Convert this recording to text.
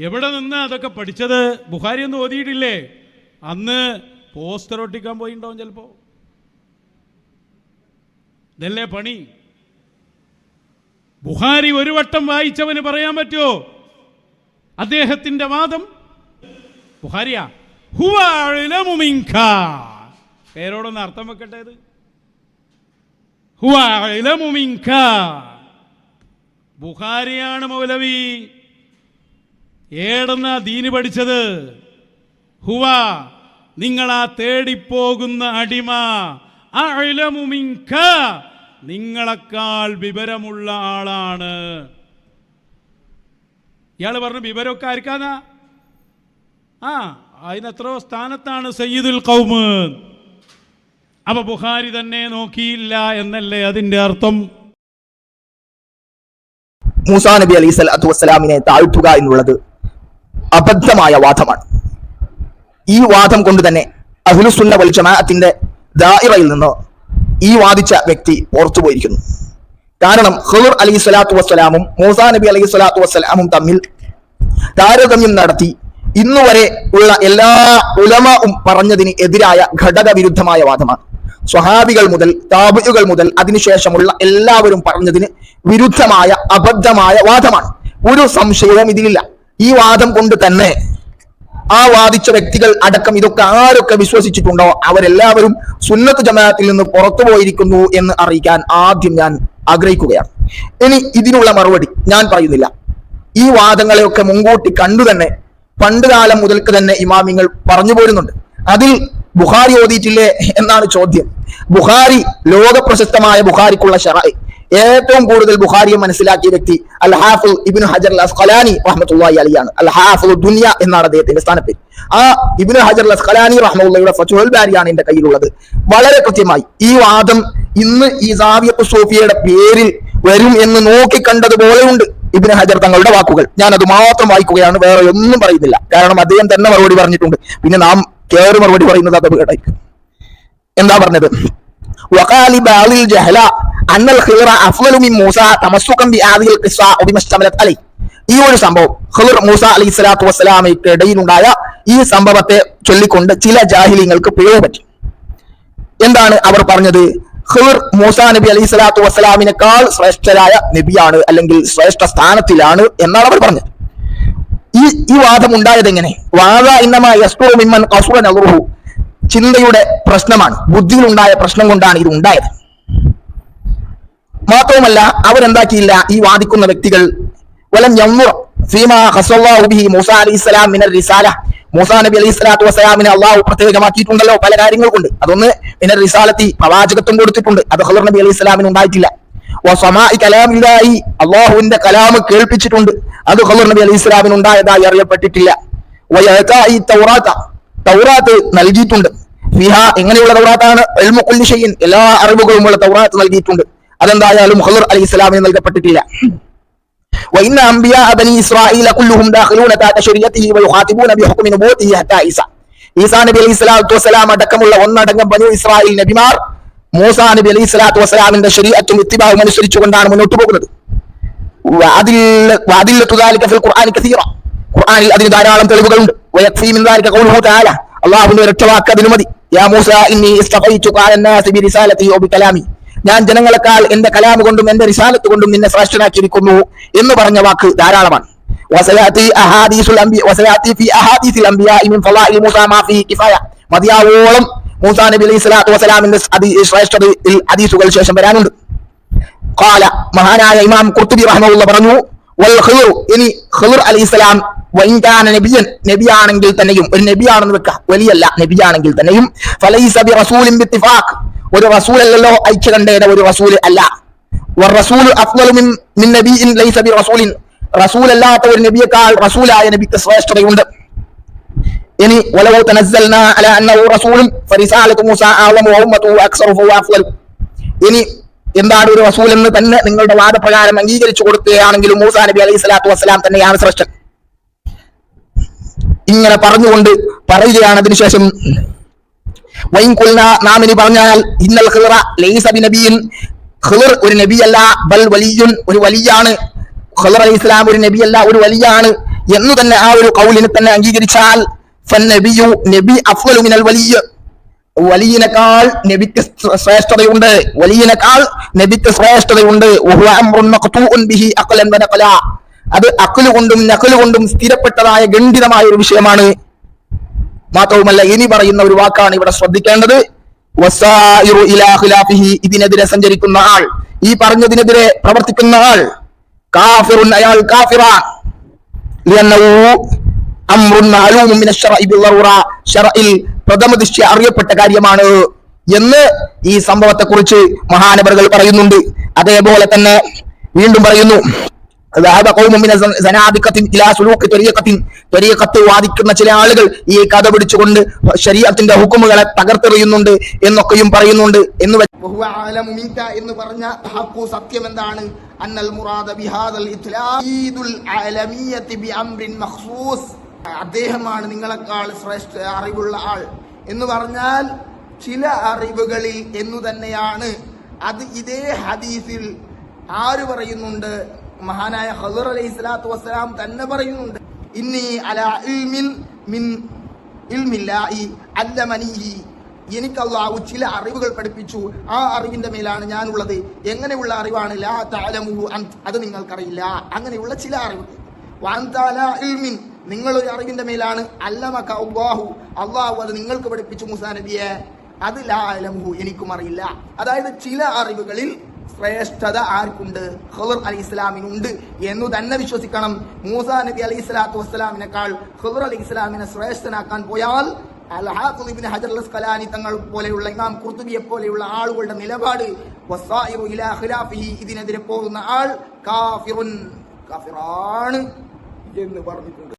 എവിടെ നിന്ന് അതൊക്കെ പഠിച്ചത്? ബുഹാരി ഒന്നും ഓതിയിട്ടില്ലേ? അന്ന് പോസ്റ്റർ ഒട്ടിക്കാൻ പോയിണ്ടാവും ചിലപ്പോ. ഇതല്ലേ പണി? ബുഹാരി ഒരു വട്ടം വായിച്ചവന് പറയാൻ പറ്റുമോ അദ്ദേഹത്തിന്റെ വാദം? ബുഹാരിയാ. പേരോടൊന്ന് അർത്ഥം വെക്കട്ടെ ഇത്. ബുഹാരിയാണ് മൗലവി. ഏടെന്ന ദീന് പഠിച്ചത്? ഹുവ നിങ്ങളാ തേടിപ്പോകുന്ന അടിമ. അഅ്ലമു മിൻക. നിങ്ങളെക്കാൾ വിവരമുള്ള ആളാണ്. ഇയാൾ പറഞ്ഞു വിവരമൊക്കെ ആർക്കാന്നാ? ആ അതിനെത്രയോ സ്ഥാനത്താണ് സയ്യിദുൽ കൗമ് അപ്പൊ ബുഹാരി തന്നെ നോക്കിയില്ല എന്നല്ലേ അതിന്റെ അർത്ഥം? മൂസാ നബി അലൈഹി സ്വലാത്തു വസ്സലാമിനെ താഴ്ത്തുക എന്നുള്ളത് അബദ്ധമായ വാദമാണ്. ഈ വാദം കൊണ്ട് തന്നെ അഹ്ലുസുന്ന വൽ ജമാഅത്തിന്റെ ദായിറയിൽ നിന്ന് ഈ വാദിച്ച വ്യക്തി പുറത്തു പോയിരിക്കുന്നു. കാരണം ഹുർ അലി സ്വലാത്തു വസ്സലാമും മൂസാ നബി അലൈഹി സ്വലാത്തു വസ്സലാമും തമ്മിൽ താരതമ്യം നടത്തി ഇന്നുവരെ ഉള്ള എല്ലാ ഉലമാവും പറഞ്ഞതിന് എതിരായ ഘടക വിരുദ്ധമായ വാദമാണ്. സ്വഹാബികൾ മുതൽ താബുകൾ മുതൽ അതിനുശേഷമുള്ള എല്ലാവരും പറഞ്ഞതിന് വിരുദ്ധമായ അബദ്ധമായ വാദമാണ്. ഒരു സംശയവും ഇതിലില്ല. ഈ വാദം കൊണ്ട് തന്നെ ആ വാദിച്ച വ്യക്തികൾ അടക്കം ഇതൊക്കെ ആരൊക്കെ വിശ്വസിച്ചിട്ടുണ്ടോ അവരെല്ലാവരും സുന്നത്ത് ജമാഅത്തിൽ നിന്ന് പുറത്തു പോയിരിക്കുന്നു എന്ന് അറിയിക്കാൻ ആദ്യം ഞാൻ ആഗ്രഹിക്കുകയാണ്. ഇനി ഇതിനുള്ള മറുപടി ഞാൻ പറയുന്നില്ല. ഈ വാദങ്ങളെയൊക്കെ മുൻകൂട്ടി കണ്ടു തന്നെ പണ്ട് കാലം മുതൽക്ക് തന്നെ ഇമാമിങ്ങൾ പറഞ്ഞു പോരുന്നുണ്ട്. അതിൽ ബുഹാരി ഓതിയിട്ടില്ലേ എന്നാണ് ചോദ്യം. ബുഹാരി ലോക പ്രശസ്തമായ ബുഖാരിക്കുള്ള ഷറായി. ഏറ്റവും കൂടുതൽ ബുഹാരിയെ മനസ്സിലാക്കിയ വ്യക്തി അൽ ഹാഫു ഇബിനു ഹജർ അസ്ഖലാനി റഹ്മത്തുള്ളി അലിയാണ് അൽ ഹാഫു ദുനിയ എന്നാണ് അദ്ദേഹത്തിന്റെ സ്ഥാനപ്പേര്. ആ ഇബിനു ഹജർ അസ്ഖലാനി റഹ്മുള്ളയുടെ ഫച്ചുഹൽ ബാരിയാണ് എന്റെ കയ്യിലുള്ളത്. വളരെ കൃത്യമായി ഈ വാദം ഇന്ന് ഈ സാവിയപ്പ് സോഫിയയുടെ പേരിൽ വരും എന്ന് നോക്കിക്കണ്ടതുപോലെ ഉണ്ട് ഇബിന് ഹജർ തങ്ങളുടെ വാക്കുകൾ. ഞാൻ അത് മാത്രം വായിക്കുകയാണ് വേറെ ഒന്നും പറയുന്നില്ല. കാരണം അദ്ദേഹം തന്നെ മറുപടി പറഞ്ഞിട്ടുണ്ട്. പിന്നെ നാം കേറി മറുപടി പറയുന്നത് അത് എന്താ പറഞ്ഞത്? വഖാലി ബാലിൽ ജഹല അന്നൽ ഹിറ അഫ്ലലുമി മൂസ തമസ്സുഖം ബി ആദിൽ ഖിസ ഒബിമസ്തമലത് അലൈ. ഈ ഒരു സംഭവം ഹിർ മൂസ അലൈഹി സ്വലാത്തു വസ്സലാമയ്ക്ക് ഇടയിലുണ്ടായ ഈ സംഭവത്തെ ചൊല്ലിക്കൊണ്ട് ചില ജാഹിലിങ്ങൾക്ക് പിഴവ് പറ്റി. എന്താണ് അവർ പറഞ്ഞത്? ഹിർ മൂസ നബി അലൈഹി സ്വലാത്തു വസ്സലാമിനേക്കാൾ ശ്രേഷ്ഠരായ നബിയാണ് അല്ലെങ്കിൽ ശ്രേഷ്ഠ സ്ഥാനത്തിലാണ് എന്നാണ് അവർ പറഞ്ഞത്. ഈ ഈ വാദം ഉണ്ടായത് എങ്ങനെ? വാദ ഇന്നമാൻ ചിന്തയുടെ പ്രശ്നമാണ് ബുദ്ധിയിലുണ്ടായ പ്രശ്നം കൊണ്ടാണ് ഇത് ഉണ്ടായത്. മാത്രവുമല്ല അവരെന്താക്കിയില്ല? ഈ വാദിക്കുന്ന വ്യക്തികൾ വലം യന്നുർ ഫീമാ ബിഹി മൂസ മിനർ മൂസാ നബി അലൈഹി സ്വലാത്തു വസ്സലാമിനെ അള്ളാഹു പ്രത്യേകമാക്കിയിട്ടുണ്ടല്ലോ പല കാര്യങ്ങൾ കൊണ്ട് അതൊന്ന് മിനർ റിസാലത്തി പ്രവാചകത്വം കൊടുത്തിട്ടുണ്ട്. അത് ഹലർ നബി അലൈഹി സ്വലാമിന് ഉണ്ടായിട്ടില്ല. അള്ളാഹുവിന്റെ കലാമ് കേൾപ്പിച്ചിട്ടുണ്ട്. അത് ഹലർ നബി അലൈഹി സ്വലാമിന് ഉണ്ടായതായി അറിയപ്പെട്ടിട്ടില്ല. തൗറാത്ത. നൽകിയിട്ടുണ്ട്. ഫിഹ എങ്ങനെയുള്ള തൗറാത്താണ്? ഇൽമു കുല്ലി ഷൈഇൻ എല്ലാ അറിവുകളുമുള്ള തൗറാത്ത് നൽകിയിട്ടുണ്ട്. അതെന്തായാലും ഖദർ അലൈഹി സ്വലാമിന് നൽകപ്പെട്ടിട്ടില്ല وإن أنبياء بني إسرائيل كلهم داخلون تحت شريعته ويخاطبون بحكم نبوته حتى عيسى ഈസാ നബി അലൈഹി സ്വലാത്തു വസ്സലാം അടക്കമുള്ള ഒന്നടങ്കം ബനു ഇസ്രായേൽ നബിമാർ മൂസാ നബി അലൈഹി സ്വലാത്തു വസ്സലാമിന്റെ ശരീഅത്തും ഇത്തിബാവും അനുസരിച്ചുകൊണ്ടാണ് മുന്നോട്ട് പോകുന്നത് وأدل- وأدلة ذلك في القرآن كثيرة ഖുർആനിൽ അതിന് ധാരാളം തെളിവുകളുണ്ട് ويكفي من ذلك قوله تعالى അള്ളാഹുവിന്റെ ഒരൊറ്റ വാക്ക് അതിന് മതി യാ മൂസ ഇന്നി ഇസ്തഫൈതുക അല الناس برسالتي وبكلامي ഞാൻ ജനങ്ങളെക്കാൾ എന്റെ കലാമ കൊണ്ടും എന്റെ റിസാലത്ത് കൊണ്ടും നിന്നെ ശ്രേഷ്ഠനാക്കിയിരിക്കുന്നു എന്ന് പറഞ്ഞ വാക്ക് ധാരാളമാണ്. മതിയാവോളം മൂസാ നബി അലൈഹി സ്വലാത്തു വസ്സലാമിന്റെ ശ്രേഷ്ഠതയിൽ ഹദീസുകൾ ശേഷം വരാനുണ്ട്. കാല മഹാനായ ഇമാം കുർത്തുബി റഹ്മുള്ള പറഞ്ഞു വൽ ഖുർ ഇനി ഖുർ അലൈഹി സ്വലാം വൈകാന നബിയൻ നബിയാണെങ്കിൽ തന്നെയും ഒരു നബിയാണെന്ന് വെക്കുക വലിയല്ല നബിയാണെങ്കിൽ തന്നെയും ഫലൈസ ബി റസൂലിൻ ബിത്തിഫാഖ് ഒരു റസൂൽ അല്ലല്ലോ ഐക്യകണ്ഠേന ഒരു റസൂൽ അല്ല والرسول افضل من من نبي ليس برسول റസൂൽ അല്ലാത്ത ഒരു നബിയേക്കാൾ റസൂലായ നബിക്ക് ശ്രേഷ്ഠതയുണ്ട് ഇനി ولو تنزلنا على انه رسول فرساله موسى اعظم وامته اكثر فهو افضل ഇനി എന്താണ് ഒരു റസൂൽ എന്ന് തന്നെ നിങ്ങളുടെ വാദപ്രകാരം അംഗീകരിച്ചു കൊടുക്കുകയാണെങ്കിലും മൂസാ നബി അലൈഹി സ്വലാത്തു വസ്സലാം തന്നെയാണ് ശ്രേഷ്ഠൻ ഇങ്ങനെ പറഞ്ഞുകൊണ്ട് പറയുകയാണ് അതിനുശേഷം വൈൻ കുൽന നാം ഇനി പറഞ്ഞാൽ ഇന്നൽ ഹിറ ലൈസ ബിനബിയിൻ. ഹിർ ഒരു നബിയല്ല ബൽ വലിയുൻ ഒരു വലിയാണ്. ഹിർ അലി ഇസ്ലാം ഒരു നബിയല്ല ഒരു വലിയാണ്. എന്ന് തന്നെ ആ ഒരു കൗലിനെ തന്നെ അംഗീകരിച്ചാൽ നബിയു നബി അഫ്ളലു മിനൽ വലിയ. വലിയനേക്കാൾ നബിക്ക് ശ്രേഷ്ഠതയുണ്ട്. വലിയനേക്കാൾ നബിക്ക് ശ്രേഷ്ഠതയുണ്ട്. അത് അക്കൽ കൊണ്ടും നഖൽ കൊണ്ടും സ്ഥിരപ്പെട്ടതായ ഗണ്ഡിതമായ ഒരു വിഷയമാണ്. മാത്രവുമല്ല ഇനി പറയുന്ന ഒരു വാക്കാണ് ഇവിടെ ശ്രദ്ധിക്കേണ്ടത്. ഇതിനെതിരെ സഞ്ചരിക്കുന്ന ആൾ. ഈ പറഞ്ഞതിനെതിരെ പ്രവർത്തിക്കുന്ന ആൾ കാഫിറുൻ അയാൾ കാഫിറാൻ ലിയന്നഹു അംറുൻ മഅലൂമുൻ മിന ശറഇ ബിളറൂറ ശറഇൽ പ്രഥമ ദൃഷ്ട്യ അറിയപ്പെട്ട കാര്യമാണ് എന്ന് ഈ സംഭവത്തെ കുറിച്ച് മഹാനവറുകൾ പറയുന്നുണ്ട്. അതേപോലെ തന്നെ വീണ്ടും പറയുന്നു വാദിക്കുന്ന ചില ആളുകൾ ഈ കഥ പിടിച്ചുകൊണ്ട് ശരീഅത്തിന്റെ ഹുക്കുമുകളെ തകർത്തെറിയുന്നുണ്ട് എന്നൊക്കെയും പറയുന്നുണ്ട് എന്ന് എന്ന് പറഞ്ഞ സത്യം എന്താണ്? അദ്ദേഹമാണ് നിങ്ങളെക്കാൾ ശ്രേഷ്ഠ അറിവുള്ള ആൾ എന്ന് പറഞ്ഞാൽ ചില അറിവുകളിൽ എന്നു തന്നെയാണ്. അത് ഇതേ ഹദീസിൽ ആര് പറയുന്നുണ്ട്? മഹാനായ ഹസർ അലൈഹി സ്വലാത്തു വസ്സലാം തന്നെ പറയുന്നുണ്ട്. ഇന്നി അല ഇൽമിൻ മിൻ ഇൽമില്ലാഹി അല്ലമനീഹി. എനിക്ക് അള്ളാഹു ചില അറിവുകൾ പഠിപ്പിച്ചു. ആ അറിവിന്റെ മേലാണ് ഞാനുള്ളത്. എങ്ങനെയുള്ള അറിവാണ്? ലാ താലമു അത് നിങ്ങൾക്കറിയില്ല. അങ്ങനെയുള്ള ചില വാൻതാല ഇൽമിൻ. നിങ്ങളൊരു അറിവിന്റെ മേലാണ്. അല്ലമക അള്ളാഹു അള്ളാഹു അത് നിങ്ങൾക്ക് പഠിപ്പിച്ചു മുസാ നബിയെ. അത് ലാ അലമുഹു. എനിക്കും അറിയില്ല. അതായത് ചില അറിവുകളിൽ ശ്രേഷ്ഠത ആർക്കുണ്ട്? ഹുർ അലി ഇസ്ലാമിനുണ്ട് എന്നു തന്നെ വിശ്വസിക്കണം. മൂസ നബി അലി ഇസ്ലാത്തു വസ്സലാമിനേക്കാൾ ഹുർ അലി ഇസ്ലാമിനെ ശ്രേഷ്ഠനാക്കാൻ പോയാൽ അൽഹാഖുദ് ഇബ്നു ഹജർ അസ്ഖലാനി തങ്ങൾ പോലെയുള്ള ഇമാം കുർത്തുബിയെ പോലെയുള്ള ആളുകളുടെ നിലപാട് ഇതിനെതിരെ പോകുന്ന ആൾ കാഫിറുൻ കാഫിറാണ് എന്ന് പറഞ്ഞിട്ടുണ്ട്.